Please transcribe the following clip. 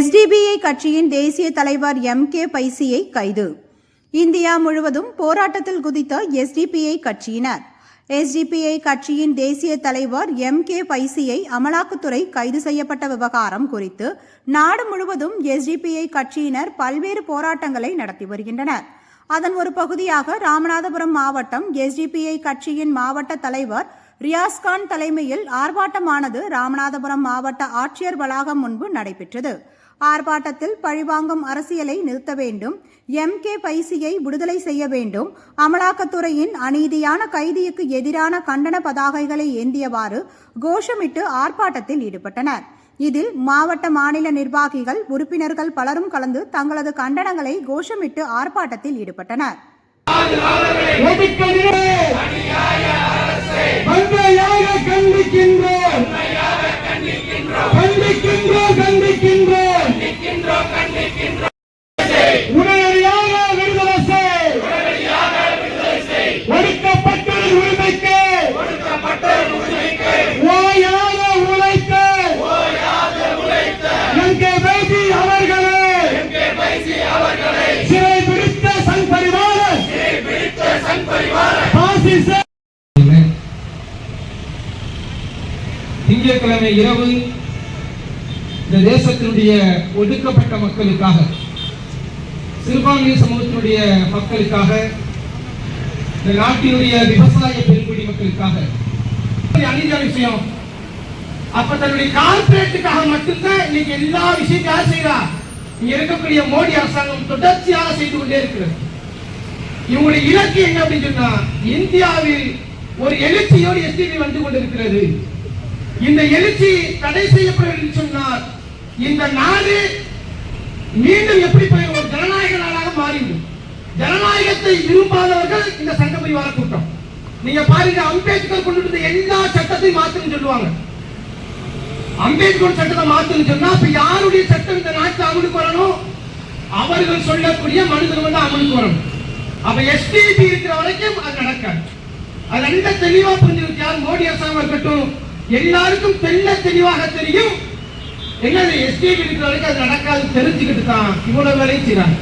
SDPI கட்சியின் தேசிய தலைவர் எம் கே பைசியை கைது. இந்தியா முழுவதும் போராட்டத்தில் குதித்த எஸ்டிபிஐ கட்சியினர். எஸ்டிபிஐ கட்சியின் தேசிய தலைவர் எம் கே பைசியை அமலாக்கத்துறை கைது செய்யப்பட்ட விவகாரம் குறித்து நாடு முழுவதும் எஸ்டிபிஐ கட்சியினர் பல்வேறு போராட்டங்களை நடத்தி வருகின்றனர். அதன் ஒரு பகுதியாக ராமநாதபுரம் மாவட்டம் எஸ்டிபிஐ கட்சியின் மாவட்ட தலைவர் ரியாஸ்கான் தலைமையில் ஆர்ப்பாட்டமானது ராமநாதபுரம் மாவட்ட ஆட்சியர் வளாகம் முன்பு நடைபெற்றது. ஆர்ப்பாட்டத்தில் பழிவாங்கும் அரசியலை நிறுத்த வேண்டும். எம். கே. பைசியை விடுதலை செய்ய வேண்டும். அமலாக்கத்துறையின் அநீதியான கைதிக்கு எதிரான கண்டன பதாகைகளை ஏந்தியவாறு கோஷமிட்டு ஆர்ப்பாட்டத்தில் ஈடுபட்டனர். இதில் மாவட்ட மாநில நிர்வாகிகள் உறுப்பினர்கள் பலரும் கலந்து தங்களது கண்டனங்களை கோஷமிட்டு ஆர்ப்பாட்டத்தில் ஈடுபட்டனர். திங்கட்கிழமை இரவு இந்த தேசத்தினுடைய ஒடுக்கப்பட்ட மக்களுக்காக சிறுபான்மை சமூகத்தினுடைய மக்களுக்காக இந்த நாட்டினுடைய விவசாய பெருங்குடி மக்களுக்காக. ஒரு அநீதியான விஷயம் அப்ப தன்னுடைய கார்பரேட்டுக்காக மட்டும்தான் இன்னைக்கு எல்லா விஷயத்தையும் யார் செய்யறா இங்க இருக்கக்கூடிய மோடி அரசாங்கம் தொடர்ச்சியாக செய்து கொண்டே இருக்கிறது. இவங்களுடைய இலக்கு என்ன அப்படின்னு சொன்னா இந்தியாவில் ஒரு எழுச்சியோடு எஸ்டிபி வந்து கொண்டிருக்கிறது. இந்த எழுச்சி தடை செய்யப்படவில்லை சொன்னால் இந்த நாடு மீண்டும் எப்படி போய் ஒரு ஜனநாயக நாடாக மாறிவிடும் ஜனநாயகத்தை விரும்பாதவர்கள் இந்த சட்ட பரிவார கூட்டம் நீங்க பாருங்க அம்பேத்கர் கொண்டு வந்த எல்லா சட்டத்தையும் மாத்துன்னு சொல்லுவாங்க. அம்பேத்கர் சட்டத்தை மாத்துன்னு சொன்னா அப்ப யாருடைய சட்டம் இந்த நாட்டில் அமலுக்கு வரணும்? அவர்கள் சொல்லக்கூடிய மனிதர்கள் வந்து அமலுக்கு வரணும். அப்ப எஸ்பிபி இருக்கிற வரைக்கும் அது நடக்காது. அது நல்ல தெளிவா புரிஞ்சிருக்கு யார் மோடி அரசாங்கம் இருக்கட்டும் எல்லாருக்கும் தெல்ல தெளிவாக தெரியும். என்னது எஸ்டிபி இருக்கிற வரைக்கும் அது நடக்காது தெரிஞ்சுக்கிட்டு தான் இவ்வளவு வேலையும் செய்யறாங்க